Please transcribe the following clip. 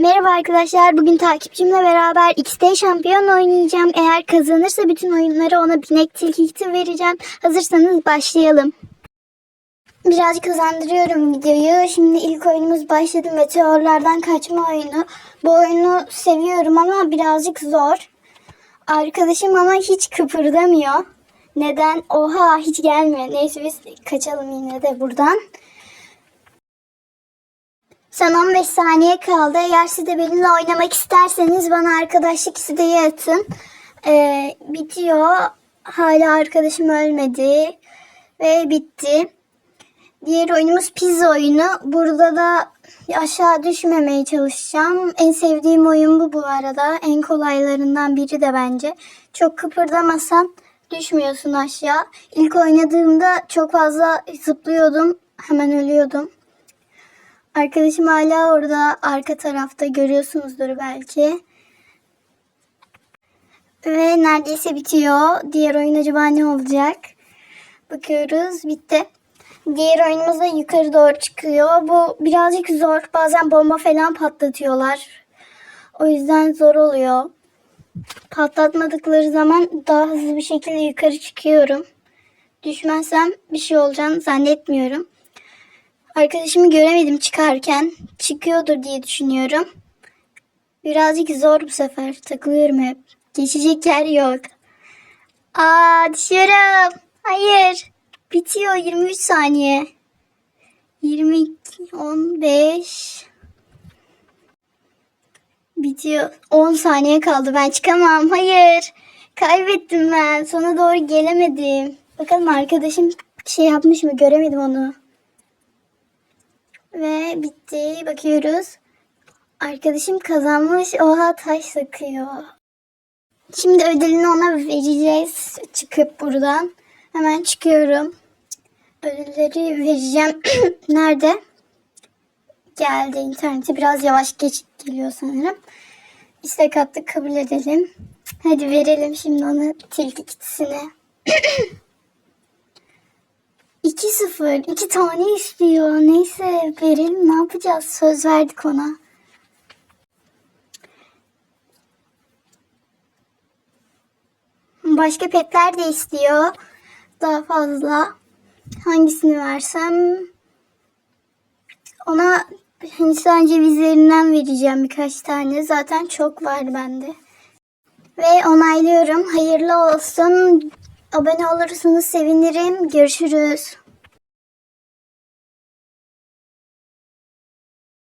Merhaba arkadaşlar. Bugün takipçimle beraber XT şampiyon oynayacağım. Eğer kazanırsa bütün oyunları ona binek tilkisi vereceğim. Hazırsanız başlayalım. Birazcık hızlandırıyorum videoyu. Şimdi ilk oyunumuz başladı. Meteorlardan kaçma oyunu. Bu oyunu seviyorum ama birazcık zor. Arkadaşım ama hiç kıpırdamıyor. Neden? Oha hiç gelmiyor. Neyse biz kaçalım yine de buradan. Son 15 saniye kaldı. Eğer siz de benimle oynamak isterseniz bana arkadaşlık isteği atın. Ee, bitiyor. Hala arkadaşım ölmedi. Ve bitti. Diğer oyunumuz pizza oyunu. Burada da aşağı düşmemeye çalışacağım. En sevdiğim oyun bu bu arada. En kolaylarından biri de bence. Çok kıpırdamasan düşmüyorsun aşağı. İlk oynadığımda çok fazla zıplıyordum. Hemen ölüyordum. Arkadaşım hala orada arka tarafta görüyorsunuzdur belki. Ve neredeyse bitiyor. Diğer oyun acaba ne olacak? Bakıyoruz. Bitti. Diğer oyunumuz da yukarı doğru çıkıyor. Bu birazcık zor. Bazen bomba falan patlatıyorlar. O yüzden zor oluyor. Patlatmadıkları zaman daha hızlı bir şekilde yukarı çıkıyorum. Düşmezsem bir şey olacağını zannetmiyorum. Arkadaşımı göremedim çıkarken. Çıkıyordur diye düşünüyorum. Birazcık zor bu sefer. Takılıyorum hep. Geçecek yer yok. Aa düşüyorum. Hayır. Bitiyor 23 saniye. 22, 15. Bitiyor. 10 saniye kaldı. Ben çıkamam. Hayır. Kaybettim ben. Sona doğru gelemedim. Bakalım arkadaşım şey yapmış mı? Göremedim onu. Ve bitti. Bakıyoruz. Arkadaşım kazanmış. Oha taş sıkıyor. Şimdi ödülünü ona vereceğiz. Çıkıp buradan. Hemen çıkıyorum. Ödülleri vereceğim. Nerede? Geldi interneti. Biraz yavaş geç geliyor sanırım. İstek attık kabul edelim. Hadi verelim şimdi ona tilki kitisini. 2-0. iki tane istiyor. Neyse verelim ne yapacağız? Söz verdik ona. Başka petler de istiyor. Daha fazla. Hangisini versem? Ona Hindistan cevizlerinden vereceğim birkaç tane. Zaten çok var bende. Ve onaylıyorum. Hayırlı olsun. Abone olursanız sevinirim. Görüşürüz.